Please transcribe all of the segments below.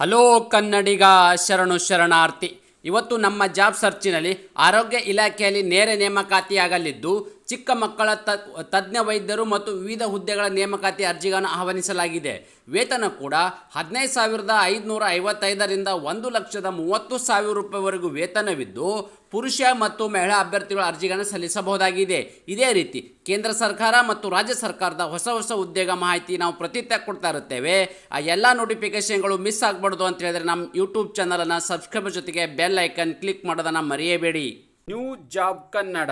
Hello ಕನ್ನಡಿಗ ಶರಣು ಶರಣಾರ್ಥಿ. ಇವತ್ತು ನಮ್ಮ ಜಾಬ್ ಸರ್ಚಿನಲ್ಲಿ ಆರೋಗ್ಯ ಇಲಾಖೆಯಲ್ಲಿ ನೇರ ನೇಮಕಾತಿಯಾಗಲಿದ್ದು ಚಿಕ್ಕ ಮಕ್ಕಳ ತಜ್ಞ ವೈದ್ಯರು ಮತ್ತು ವಿವಿಧ ಹುದ್ದೆಗಳ ನೇಮಕಾತಿ ಅರ್ಜಿಗಳನ್ನು ಆಹ್ವಾನಿಸಲಾಗಿದೆ. ವೇತನ ಕೂಡ ಹದಿನೈದು ಸಾವಿರದ ಐದುನೂರ ಐವತ್ತೈದರಿಂದ ಒಂದು ಲಕ್ಷದ ಮೂವತ್ತು ಸಾವಿರ ರೂಪಾಯಿವರೆಗೂ ವೇತನವಿದ್ದು, ಪುರುಷ ಮತ್ತು ಮಹಿಳಾ ಅಭ್ಯರ್ಥಿಗಳ ಅರ್ಜಿಗಳನ್ನು ಸಲ್ಲಿಸಬಹುದಾಗಿದೆ. ಇದೇ ರೀತಿ ಕೇಂದ್ರ ಸರ್ಕಾರ ಮತ್ತು ರಾಜ್ಯ ಸರ್ಕಾರದ ಹೊಸ ಹೊಸ ಉದ್ಯೋಗ ಮಾಹಿತಿ ನಾವು ಪ್ರತಿತ್ಯ ಕೊಡ್ತಾ ಇರುತ್ತೇವೆ. ಆ ಎಲ್ಲ ನೋಟಿಫಿಕೇಶನ್ಗಳು ಮಿಸ್ ಆಗಬಾರ್ದು ಅಂತ ಹೇಳಿದ್ರೆ ನಮ್ಮ ಯೂಟ್ಯೂಬ್ ಚಾನಲನ್ನು ಸಬ್ಸ್ಕ್ರೈಬರ್ ಜೊತೆಗೆ ಬೆಲ್ ಐಕನ್ ಕ್ಲಿಕ್ ಮಾಡೋದನ್ನು ಮರೆಯಬೇಡಿ. New job Kannada.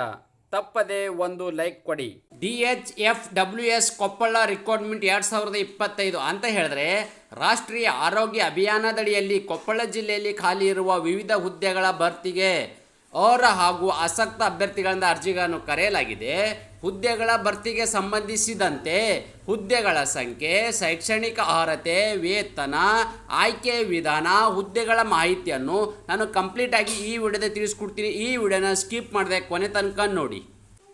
ತಪ್ಪದೆ ಒಂದು ಲೈಕ್ ಕೊಡಿ. D H F W S Koppal recruitment ಎರಡು ಸಾವಿರದ ಇಪ್ಪತ್ತೈದು ಅಂತ ಹೇಳಿದ್ರೆ, ರಾಷ್ಟ್ರೀಯ ಆರೋಗ್ಯ ಅಭಿಯಾನದಡಿಯಲ್ಲಿ ಕೊಪ್ಪಳ ಜಿಲ್ಲೆಯಲ್ಲಿ ಖಾಲಿ ಇರುವ ವಿವಿಧ ಹುದ್ದೆಗಳ ಭರ್ತಿಗೆ ಅರ್ಹ ಹಾಗೂ ಆಸಕ್ತ ಅಭ್ಯರ್ಥಿಗಳಿಂದ ಅರ್ಜಿಗಳನ್ನು ಕರೆಯಲಾಗಿದೆ. ಹುದ್ದೆಗಳ ಭರ್ತಿಗೆ ಸಂಬಂಧಿಸಿದಂತೆ ಹುದ್ದೆಗಳ ಸಂಖ್ಯೆ, ಶೈಕ್ಷಣಿಕ ಅರ್ಹತೆ, ವೇತನ, ಆಯ್ಕೆ ವಿಧಾನ, ಹುದ್ದೆಗಳ ಮಾಹಿತಿಯನ್ನು ನಾನು ಕಂಪ್ಲೀಟಾಗಿ ಈ ವಿಡಿಯೋದ ತಿಳಿಸ್ಕೊಡ್ತೀನಿ. ಈ ವಿಡಿಯೋನ ಸ್ಕಿಪ್ ಮಾಡಿದೆ ಕೊನೆ ತನಕ ನೋಡಿ.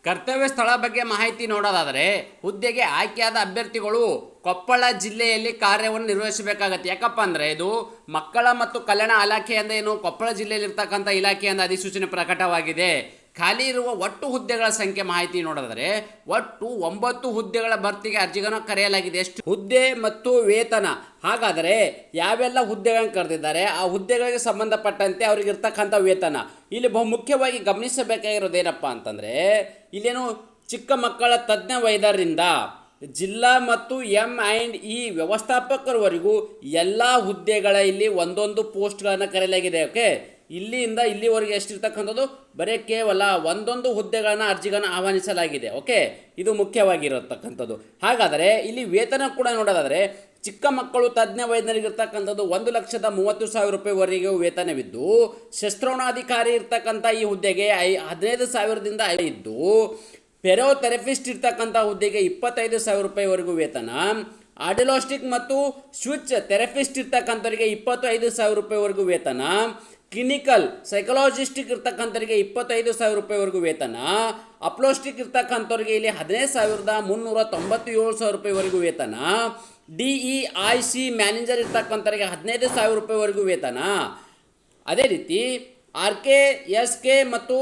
ಕರ್ತವ್ಯ ಸ್ಥಳ ಬಗ್ಗೆ ಮಾಹಿತಿ ನೋಡೋದಾದರೆ ಹುದ್ದೆಗೆ ಆಯ್ಕೆಯಾದ ಅಭ್ಯರ್ಥಿಗಳು ಕೊಪ್ಪಳ ಜಿಲ್ಲೆಯಲ್ಲಿ ಕಾರ್ಯವನ್ನು ನಿರ್ವಹಿಸಬೇಕಾಗತ್ತೆ. ಯಾಕಪ್ಪ ಅಂದರೆ ಇದು ಮಕ್ಕಳ ಮತ್ತು ಕಲ್ಯಾಣ ಇಲಾಖೆಯಿಂದ ಏನು ಕೊಪ್ಪಳ ಜಿಲ್ಲೆಯಲ್ಲಿರ್ತಕ್ಕಂಥ ಇಲಾಖೆಯಿಂದ ಅಧಿಸೂಚನೆ ಪ್ರಕಟವಾಗಿದೆ. ಖಾಲಿ ಇರುವ ಒಟ್ಟು ಹುದ್ದೆಗಳ ಸಂಖ್ಯೆ ಮಾಹಿತಿ ನೋಡಿದರೆ ಒಟ್ಟು ಒಂಬತ್ತು ಹುದ್ದೆಗಳ ಭರ್ತಿಗೆ ಅರ್ಜಿಗಳನ್ನು ಕರೆಯಲಾಗಿದೆ. ಎಷ್ಟು? ಹುದ್ದೆ ಮತ್ತು ವೇತನ. ಹಾಗಾದರೆ ಯಾವೆಲ್ಲ ಹುದ್ದೆಗಳನ್ನು ಕರೆದಿದ್ದಾರೆ? ಆ ಹುದ್ದೆಗಳಿಗೆ ಸಂಬಂಧಪಟ್ಟಂತೆ ಅವ್ರಿಗೆ ಇರ್ತಕ್ಕಂಥ ವೇತನ. ಇಲ್ಲಿ ಬಹು ಮುಖ್ಯವಾಗಿ ಗಮನಿಸಬೇಕಾಗಿರೋದೇನಪ್ಪ ಅಂತಂದರೆ, ಇಲ್ಲೇನು ಚಿಕ್ಕ ಮಕ್ಕಳ ತಜ್ಞ ವೈದ್ಯರಿಂದ ಜಿಲ್ಲಾ ಮತ್ತು ಎಂ ಆ್ಯಂಡ್ ಇ ವ್ಯವಸ್ಥಾಪಕರವರೆಗೂ ಎಲ್ಲ ಹುದ್ದೆಗಳ ಇಲ್ಲಿ ಒಂದೊಂದು ಪೋಸ್ಟ್ಗಳನ್ನು ಕರೆಯಲಾಗಿದೆ, ಓಕೆ? ಇಲ್ಲಿಂದ ಇಲ್ಲಿವರೆಗೆ ಎಷ್ಟಿರ್ತಕ್ಕಂಥದ್ದು? ಬರೀ ಕೇವಲ ಒಂದೊಂದು ಹುದ್ದೆಗಳನ್ನು, ಅರ್ಜಿಗಳನ್ನು ಆಹ್ವಾನಿಸಲಾಗಿದೆ, ಓಕೆ? ಇದು ಮುಖ್ಯವಾಗಿರತಕ್ಕಂಥದ್ದು. ಹಾಗಾದರೆ ಇಲ್ಲಿ ವೇತನ ಕೂಡ ನೋಡೋದಾದರೆ, ಚಿಕ್ಕ ಮಕ್ಕಳು ತಜ್ಞ ವೈದ್ಯರಿಗಿರ್ತಕ್ಕಂಥದ್ದು ಒಂದು ಲಕ್ಷದ ಮೂವತ್ತು ಸಾವಿರ ರೂಪಾಯಿವರೆಗೂ ವೇತನವಿದ್ದು, ಶಸ್ತ್ರೋಣಾಧಿಕಾರಿ ಇರ್ತಕ್ಕಂಥ ಈ ಹುದ್ದೆಗೆ ಐ, ಹದಿನೈದು ಸಾವಿರದಿಂದ ಇದ್ದು ಪೆರೋಥೆರಪಿಸ್ಟ್ ಇರ್ತಕ್ಕಂಥ ಹುದ್ದೆಗೆ ಇಪ್ಪತ್ತೈದು ಸಾವಿರ ರೂಪಾಯಿವರೆಗೂ ವೇತನ ಆಡಿಲೋಸ್ಟಿಕ್ ಮತ್ತು ಸ್ವಿಚ್ ಥೆರಪಿಸ್ಟ್ ಇರ್ತಕ್ಕಂಥವರಿಗೆ ಇಪ್ಪತ್ತೈದು ಸಾವಿರ ರೂಪಾಯಿವರೆಗೂ ವೇತನ ಕ್ಲಿನಿಕಲ್, ಸೈಕಲಾಜಿಸ್ಟಿಕ್ ಇರ್ತಕ್ಕಂಥವರಿಗೆ ಇಪ್ಪತ್ತೈದು ಸಾವಿರ ರೂಪಾಯಿವರೆಗೂ ವೇತನ, ಅಪ್ಲೋಸ್ಟಿಕ್ ಇರ್ತಕ್ಕಂಥವ್ರಿಗೆ ಇಲ್ಲಿ ಹದಿನೈದು ಸಾವಿರದ ಮುನ್ನೂರ ತೊಂಬತ್ತೇಳು ಸಾವಿರ ರೂಪಾಯಿವರೆಗೂ ವೇತನ, D E I C manager ಇರ್ತಕ್ಕಂಥವ್ರಿಗೆ ಹದಿನೈದು ಸಾವಿರ ರೂಪಾಯಿವರೆಗೂ ವೇತನ. ಅದೇ ರೀತಿ ಆರ್ ಕೆ, ಎಸ್ ಕೆ ಮತ್ತು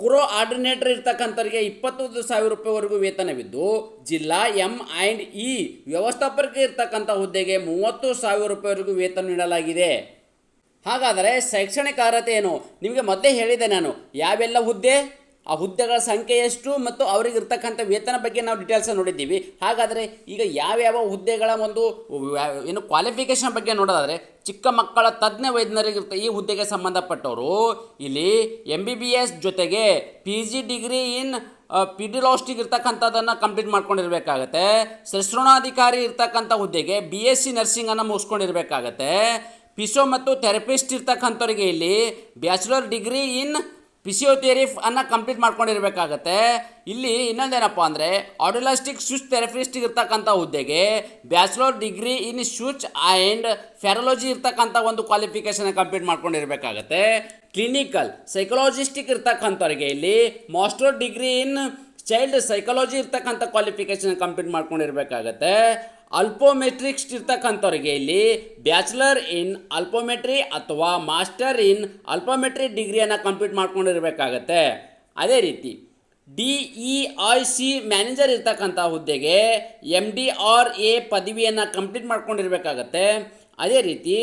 ಕುರೋ ಆರ್ಡಿನೇಟರ್ ಇರ್ತಕ್ಕಂಥವ್ರಿಗೆ ಇಪ್ಪತ್ತೊಂದು ಸಾವಿರ ರೂಪಾಯಿವರೆಗೂ ವೇತನವಿದ್ದು, ಜಿಲ್ಲಾ ಎಂ ಆ್ಯಂಡ್ ಇ ವ್ಯವಸ್ಥಾಪಕರಿಗೆ ಇರ್ತಕ್ಕಂಥ ಹುದ್ದೆಗೆ ಮೂವತ್ತು ಸಾವಿರ ರೂಪಾಯಿವರೆಗೂ ವೇತನ ನೀಡಲಾಗಿದೆ. ಹಾಗಾದರೆ ಶೈಕ್ಷಣಿಕ ಅರ್ಹತೆ ಏನು? ನಿಮಗೆ ಮೊದಲೇ ಹೇಳಿದೆ ನಾನು, ಯಾವೆಲ್ಲ ಹುದ್ದೆ? ಆ ಹುದ್ದೆಗಳ ಸಂಖ್ಯೆ ಎಷ್ಟು ಮತ್ತು ಅವರಿಗೆ ಇರ್ತಕ್ಕಂಥ ವೇತನ ಬಗ್ಗೆ ನಾವು ಡೀಟೇಲ್ಸ್ ನೋಡಿದ್ದೀವಿ. ಹಾಗಾದರೆ ಈಗ ಯಾವ್ಯಾವ ಹುದ್ದೆಗಳ ಒಂದು, ಏನು ಕ್ವಾಲಿಫಿಕೇಷನ್ ಬಗ್ಗೆ ನೋಡೋದಾದರೆ, ಚಿಕ್ಕ ಮಕ್ಕಳ ತಜ್ಞ ವೈದ್ಯರಿಗಿರ್ತ ಈ ಹುದ್ದೆಗೆ ಸಂಬಂಧಪಟ್ಟವರು, ಇಲ್ಲಿ ಎಂ ಬಿ ಬಿ ಎಸ್ ಜೊತೆಗೆ ಪಿ ಜಿ ಡಿಗ್ರಿ ಇನ್ ಪಿಡಿಲಾಸ್ಟಿಗೆ ಇರ್ತಕ್ಕಂಥದ್ದನ್ನು ಕಂಪ್ಲೀಟ್ ಮಾಡ್ಕೊಂಡಿರಬೇಕಾಗತ್ತೆ. ಶಸ್ತ್ರೋಣಾಧಿಕಾರಿ ಇರ್ತಕ್ಕಂಥ ಹುದ್ದೆಗೆ ಬಿ ಎಸ್ ಸಿ ನರ್ಸಿಂಗನ್ನು ಮುಗಿಸ್ಕೊಂಡಿರ್ಬೇಕಾಗತ್ತೆ. ಪಿಸೋ ಮತ್ತು ಥೆರಪಿಸ್ಟ್ ಇರ್ತಕ್ಕಂಥವ್ರಿಗೆ ಇಲ್ಲಿ ಬ್ಯಾಚುಲರ್ ಡಿಗ್ರಿ ಇನ್ ಫಿಸಿಯೋಥೆರಿಫ್ ಅನ್ನು ಕಂಪ್ಲೀಟ್ ಮಾಡ್ಕೊಂಡಿರಬೇಕಾಗತ್ತೆ. ಇಲ್ಲಿ ಇನ್ನೊಂದೇನಪ್ಪ ಅಂದರೆ ಆಡೋಲಾಸ್ಟಿಕ್ ಶೂಸ್ ಥೆರಪಿಸ್ಟ್ ಇರ್ತಕ್ಕಂಥ ಹುದ್ದೆಗೆ ಬ್ಯಾಚುಲರ್ ಡಿಗ್ರಿ ಇನ್ ಶೂಚ್ ಆ್ಯಂಡ್ ಫೆರಲಜಿ ಇರ್ತಕ್ಕಂಥ ಒಂದು ಕ್ವಾಲಿಫಿಕೇಷನ್ ಕಂಪ್ಲೀಟ್ ಮಾಡ್ಕೊಂಡಿರಬೇಕಾಗತ್ತೆ. ಕ್ಲಿನಿಕಲ್ ಸೈಕಲಾಜಿಸ್ಟಿಕ್ ಇರ್ತಕ್ಕಂಥವ್ರಿಗೆ ಇಲ್ಲಿ master degree in child psychology ಇರ್ತಕ್ಕಂಥ ಕ್ವಾಲಿಫಿಕೇಷನ್ ಕಂಪ್ಲೀಟ್ ಮಾಡ್ಕೊಂಡಿರ್ಬೇಕಾಗತ್ತೆ. ಅಲ್ಪೋಮೆಟ್ರಿಕ್ಸ್ ಇರ್ತಕ್ಕಂಥವ್ರಿಗೆ ಇಲ್ಲಿ ಬ್ಯಾಚುಲರ್ ಇನ್ ಅಲ್ಪೋಮೆಟ್ರಿ ಅಥವಾ ಮಾಸ್ಟರ್ ಇನ್ ಅಲ್ಪೋಮೆಟ್ರಿ ಡಿಗ್ರಿಯನ್ನು ಕಂಪ್ಲೀಟ್ ಮಾಡ್ಕೊಂಡಿರಬೇಕಾಗತ್ತೆ. ಅದೇ ರೀತಿ D E I C manager ಇರ್ತಕ್ಕಂಥ ಹುದ್ದೆಗೆ ಎಂ ಡಿ ಆರ್ ಎ ಪದವಿಯನ್ನು ಕಂಪ್ಲೀಟ್ ಮಾಡ್ಕೊಂಡಿರಬೇಕಾಗತ್ತೆ. ಅದೇ ರೀತಿ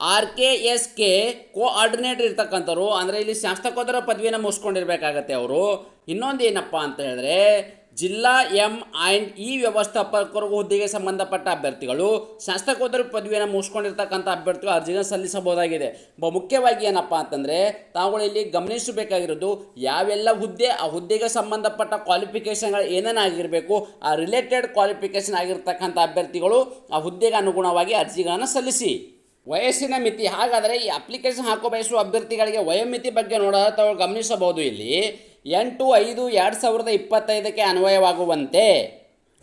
R K S K coordinator ಇರ್ತಕ್ಕಂಥವ್ರು, ಅಂದರೆ ಇಲ್ಲಿ ಶಾಸ್ತ್ರಕೋದರ ಪದವಿಯನ್ನು ಮುಗಿಸ್ಕೊಂಡಿರ್ಬೇಕಾಗತ್ತೆ ಅವರು. ಇನ್ನೊಂದು ಏನಪ್ಪ ಅಂತ ಹೇಳಿದ್ರೆ ಜಿಲ್ಲಾ ಎಂ ಆ್ಯಂಡ್ ಇ ವ್ಯವಸ್ಥಾಪಕರು ಹುದ್ದೆಗೆ ಸಂಬಂಧಪಟ್ಟ ಅಭ್ಯರ್ಥಿಗಳು ಶಾಸಕೋತ್ತರ ಪದವಿಯನ್ನು ಮುಗಿಸ್ಕೊಂಡಿರ್ತಕ್ಕಂಥ ಅಭ್ಯರ್ಥಿಗಳು ಅರ್ಜಿನ ಸಲ್ಲಿಸಬಹುದಾಗಿದೆ. ಮುಖ್ಯವಾಗಿ ಏನಪ್ಪ ಅಂತಂದರೆ, ತಾವುಗಳು ಇಲ್ಲಿ ಗಮನಿಸಬೇಕಾಗಿರೋದು ಯಾವೆಲ್ಲ ಹುದ್ದೆ, ಆ ಹುದ್ದೆಗೆ ಸಂಬಂಧಪಟ್ಟ ಕ್ವಾಲಿಫಿಕೇಷನ್ಗಳು ಏನೇನಾಗಿರಬೇಕು ಆ ರಿಲೇಟೆಡ್ ಕ್ವಾಲಿಫಿಕೇಷನ್ ಆಗಿರ್ತಕ್ಕಂಥ ಅಭ್ಯರ್ಥಿಗಳು ಆ ಹುದ್ದೆಗೆ ಅನುಗುಣವಾಗಿ ಅರ್ಜಿಗಳನ್ನು ಸಲ್ಲಿಸಿ. ವಯಸ್ಸಿನ ಮಿತಿ, ಹಾಗಾದರೆ ಈ ಅಪ್ಲಿಕೇಶನ್ ಹಾಕೋ ಬಯಸುವ ಅಭ್ಯರ್ಥಿಗಳಿಗೆ ವಯೋಮಿತಿ ಬಗ್ಗೆ ನೋಡೋದ್ರೆ ತಾವು ಗಮನಿಸಬಹುದು ಇಲ್ಲಿ. ಎಂಟು ಐದು ಎರಡು ಸಾವಿರದ ಇಪ್ಪತ್ತೈದಕ್ಕೆ ಅನ್ವಯವಾಗುವಂತೆ.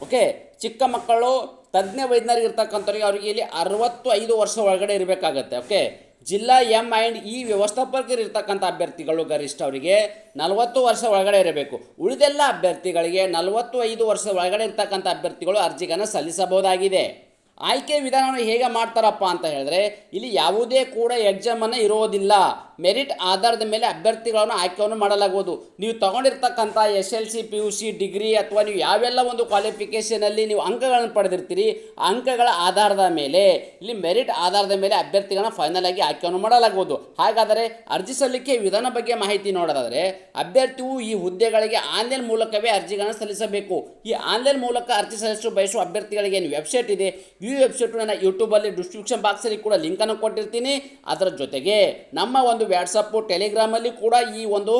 ಓಕೆ, ಚಿಕ್ಕ ಮಕ್ಕಳು, ತಜ್ಞ ವೈದ್ಯರಿಗಿರ್ತಕ್ಕಂಥವ್ರಿಗೆ ಅವರಿಗೆ ಇಲ್ಲಿ ಅರವತ್ತು ಐದು ವರ್ಷ ಒಳಗಡೆ ಇರಬೇಕಾಗತ್ತೆ, ಓಕೆ. ಜಿಲ್ಲಾ ಎಂ ಆ್ಯಂಡ್ ಇ ವ್ಯವಸ್ಥಾಪಕರು ಇರ್ತಕ್ಕಂಥ ಅಭ್ಯರ್ಥಿಗಳು ಗರಿಷ್ಠ ಅವರಿಗೆ ನಲವತ್ತು ವರ್ಷ ಒಳಗಡೆ ಇರಬೇಕು. ಉಳಿದೆಲ್ಲ ಅಭ್ಯರ್ಥಿಗಳಿಗೆ ನಲವತ್ತು ಐದು ವರ್ಷ ಒಳಗಡೆ ಇರ್ತಕ್ಕಂಥ ಅಭ್ಯರ್ಥಿಗಳು ಅರ್ಜಿಗಳನ್ನು ಸಲ್ಲಿಸಬಹುದಾಗಿದೆ. ಆಯ್ಕೆ ವಿಧಾನವನ್ನು ಹೇಗೆ ಮಾಡ್ತಾರಪ್ಪ ಅಂತ ಹೇಳಿದ್ರೆ, ಇಲ್ಲಿ ಯಾವುದೇ ಕೂಡ ಎಕ್ಸಾಮನ್ನು ಇರೋದಿಲ್ಲ. ಮೆರಿಟ್ ಆಧಾರದ ಮೇಲೆ ಅಭ್ಯರ್ಥಿಗಳನ್ನು ಆಯ್ಕೆಯನ್ನು ಮಾಡಲಾಗುವುದು. ನೀವು ತಗೊಂಡಿರ್ತಕ್ಕಂಥ S L C P U C degree ಅಥವಾ ನೀವು ಯಾವೆಲ್ಲ ಒಂದು ಕ್ವಾಲಿಫಿಕೇಷನಲ್ಲಿ ನೀವು ಅಂಕಗಳನ್ನು ಪಡೆದಿರ್ತೀರಿ ಅಂಕಗಳ ಆಧಾರದ ಮೇಲೆ, ಇಲ್ಲಿ ಮೆರಿಟ್ ಆಧಾರದ ಮೇಲೆ ಅಭ್ಯರ್ಥಿಗಳನ್ನ ಫೈನಲ್ ಆಗಿ ಆಯ್ಕೆಯನ್ನು ಮಾಡಲಾಗುವುದು. ಹಾಗಾದರೆ ಅರ್ಜಿ ಸಲ್ಲಿಕೆ ವಿಧಾನ ಬಗ್ಗೆ ಮಾಹಿತಿ ನೋಡೋದಾದರೆ, ಅಭ್ಯರ್ಥಿಯು ಈ ಹುದ್ದೆಗಳಿಗೆ ಆನ್ಲೈನ್ ಮೂಲಕವೇ ಅರ್ಜಿಗಳನ್ನು ಸಲ್ಲಿಸಬೇಕು. ಈ ಆನ್ಲೈನ್ ಮೂಲಕ ಅರ್ಜಿ ಸಲ್ಲಿಸಲು ಬಯಸುವ ಅಭ್ಯರ್ಥಿಗಳಿಗೆ ಏನು ವೆಬ್ಸೈಟ್ ಇದೆ? ಈ ನನ್ನ ಯೂಟ್ಯೂಬಲ್ಲಿ ಡಿಸ್ಕ್ರಿಪ್ಷನ್ ಬಾಕ್ಸಲ್ಲಿ ಕೂಡ ಲಿಂಕನ್ನು ಕೊಟ್ಟಿರ್ತೀನಿ. ಅದರ ಜೊತೆಗೆ ನಮ್ಮ ಒಂದು ವ್ಯಾಟ್ಸಪ್ಪು ಟೆಲಿಗ್ರಾಮಲ್ಲಿ ಕೂಡ ಈ ಒಂದು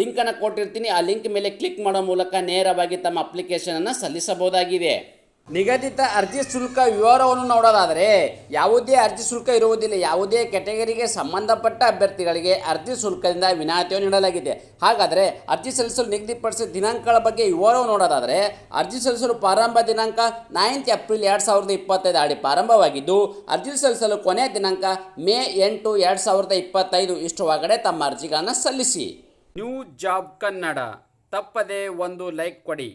ಲಿಂಕನ್ನು ಕೊಟ್ಟಿರ್ತೀನಿ. ಆ ಲಿಂಕ್ ಮೇಲೆ ಕ್ಲಿಕ್ ಮಾಡೋ ಮೂಲಕ ನೇರವಾಗಿ ತಮ್ಮ ಅಪ್ಲಿಕೇಶನನ್ನು ಸಲ್ಲಿಸಬಹುದಾಗಿದೆ. ನಿಗದಿತ ಅರ್ಜಿ ಶುಲ್ಕ ವಿವರವನ್ನು ನೋಡೋದಾದರೆ ಯಾವುದೇ ಅರ್ಜಿ ಶುಲ್ಕ ಇರುವುದಿಲ್ಲ. ಯಾವುದೇ ಕೆಟಗರಿಗೆ ಸಂಬಂಧಪಟ್ಟ ಅಭ್ಯರ್ಥಿಗಳಿಗೆ ಅರ್ಜಿ ಶುಲ್ಕದಿಂದ ವಿನಾಯಿತಿಯನ್ನು ನೀಡಲಾಗಿದೆ. ಹಾಗಾದರೆ ಅರ್ಜಿ ಸಲ್ಲಿಸಲು ನಿಗದಿಪಡಿಸಿದ ದಿನಾಂಕಗಳ ಬಗ್ಗೆ ವಿವರವನ್ನು ನೋಡೋದಾದರೆ ಅರ್ಜಿ ಸಲ್ಲಿಸಲು ಪ್ರಾರಂಭ ದಿನಾಂಕ ನೈನ್ತ್ ಏಪ್ರಿಲ್ ಎರಡು ಸಾವಿರದ ಇಪ್ಪತ್ತೈದು ಆಡಿ ಪ್ರಾರಂಭವಾಗಿದ್ದು, ಅರ್ಜಿ ಸಲ್ಲಿಸಲು ಕೊನೆಯ ದಿನಾಂಕ ಮೇ ಎಂಟು ಎರಡು ಸಾವಿರದ ಇಪ್ಪತ್ತೈದು. ಇಷ್ಟು ಒಳಗಡೆ ತಮ್ಮ ಅರ್ಜಿಗಳನ್ನು ಸಲ್ಲಿಸಿ. New job Kannada. ತಪ್ಪದೇ ಒಂದು ಲೈಕ್ ಕೊಡಿ.